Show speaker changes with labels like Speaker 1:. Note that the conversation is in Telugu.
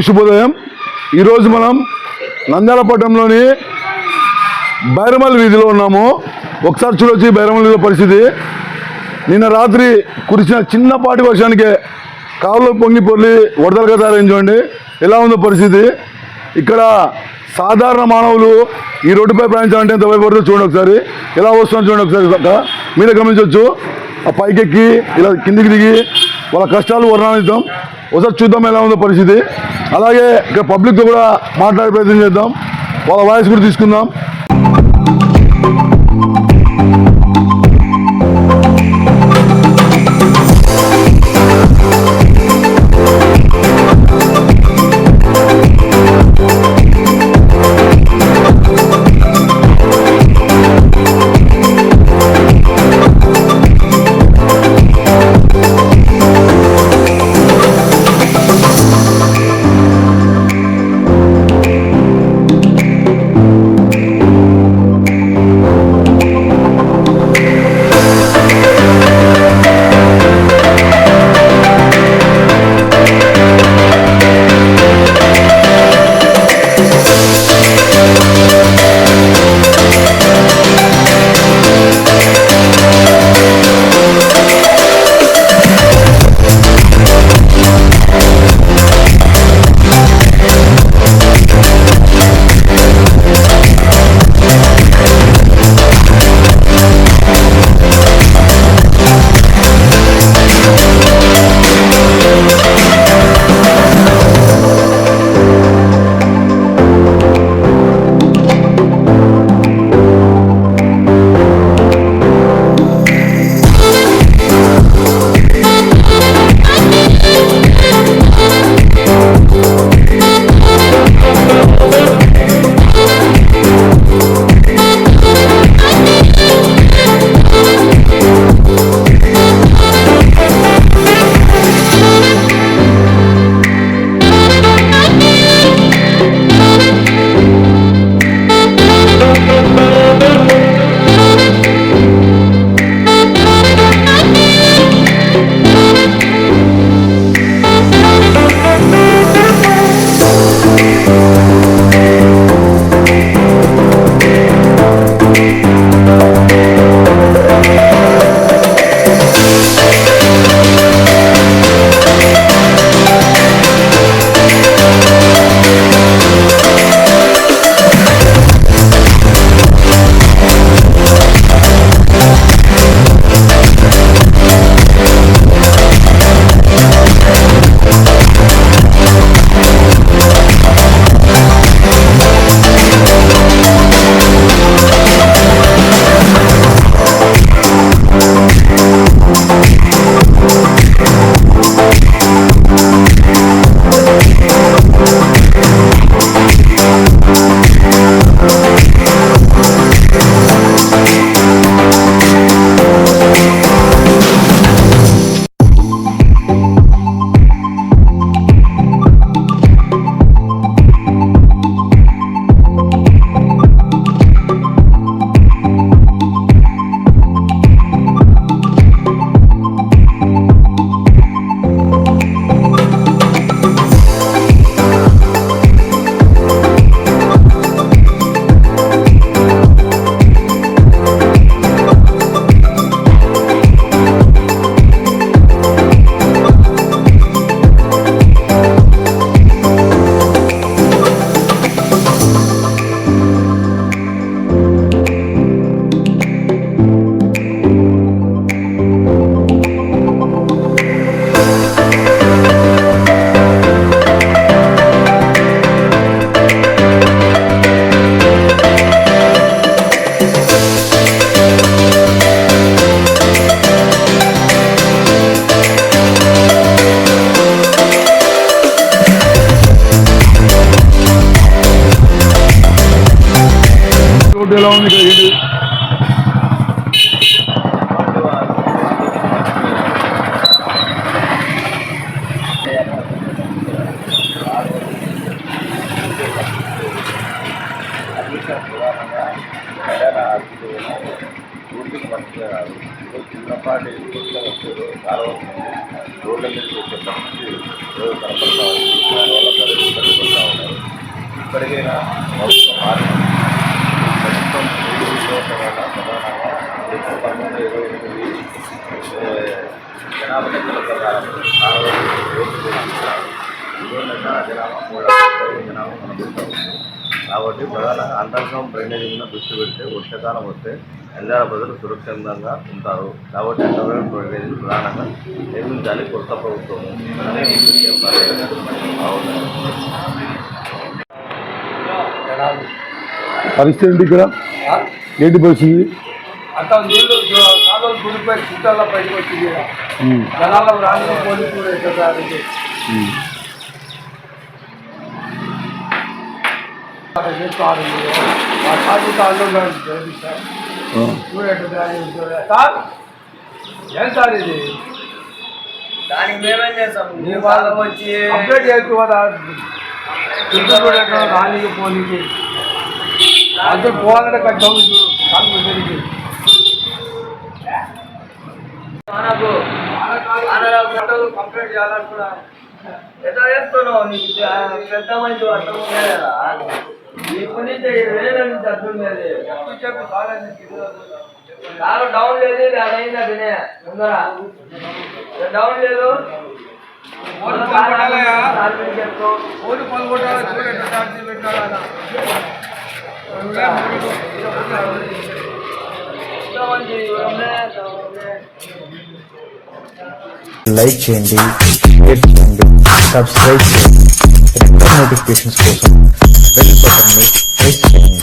Speaker 1: అందరికీ శుభోదయం. ఈరోజు మనం నంద్యాల బైరమల్ వీధిలో ఉన్నాము. ఒకసారి చూడొచ్చు బైరమల్లి బైరమల్ వీధిలో పరిస్థితి. నిన్న రాత్రి కురిసిన చిన్నపాటి వర్షానికే కావులో పొంగి పొర్లి వడదలుగా తయారైంది చూడండి. ఎలా ఉందో పరిస్థితి. ఇక్కడ సాధారణ మానవులు ఈ రోడ్డుపై ప్రయాణించాలంటే ఎంత భయపడుతుందో చూడండి ఒకసారి. ఎలా వస్తుందో చూడండి ఒకసారి మీరే గమనించవచ్చు. ఆ పైకెక్కి ఇలా కిందికి దిగి వాళ్ళ కష్టాలు వర్ణానిద్దాం ఒకసారి చూద్దాం ఎలా ఉందో పరిస్థితి. అలాగే ఇక్కడ పబ్లిక్తో కూడా మాట్లాడే ప్రయత్నం చేద్దాం. వాళ్ళ వాయిస్ కూడా తీసుకుందాం. ఉంది ఇక్కడ
Speaker 2: చిన్నపాటి ఇబ్బందులు కాలువ రోడ్ల మీద వచ్చే రోజు కనపడతా ఉంది దానివల్ల ప్రజలు ఇబ్బంది ఉన్నారు ఇప్పటికైనా ప్రభుత్వం మారింది ఇరవై ఎనిమిది జనాభా లెక్కల ప్రకారం జనాభా జనాభా కాబట్టి ప్రధానంగా అండర్ గ్రౌండ్ దృష్టి పెడితే వర్షాకాలం వస్తే ఎందాల ప్రజలు సురక్షితంగా ఉంటారు. కాబట్టి అండర్ గ్రౌండ్ ప్రధానంగా నిర్మించాలి కొత్త ప్రభుత్వం. అనే
Speaker 1: పరిస్థితి ఏంటి ఇక్కడ? ఏంటి పరిస్థితి?
Speaker 3: ఏం సార్. ఇది?
Speaker 4: దానికి మేమేం చేస్తాం?
Speaker 3: వాళ్ళ
Speaker 4: వాళ్ళకి వచ్చి
Speaker 3: అప్డేట్ చూడండి రానికి పోనీకి కట్టం కాలు పెట్టడానికి.
Speaker 4: మనకు ఫోటోలు కంప్లీట్ చేయాలనుకున్నా ఎట్లా చేస్తున్నావు నీకు? పెద్ద మంచి అర్థం ఉంది కదా నీకు నుంచి వేరే నుంచి అర్థం లేదు.
Speaker 3: చెప్పు
Speaker 4: డౌన్ లేదు అదైందా తినే ముందర. డౌన్ లేదు?
Speaker 3: ఓటు
Speaker 4: చెప్తావు
Speaker 3: ఓటు చూడండి పెట్టాలి?
Speaker 5: లైక్ చేయండి షేర్ చేయండి సబ్స్క్రైబ్ చేయండి రెగ్యులర్ నోటిఫికేషన్స్ కోసం బెల్ బటన్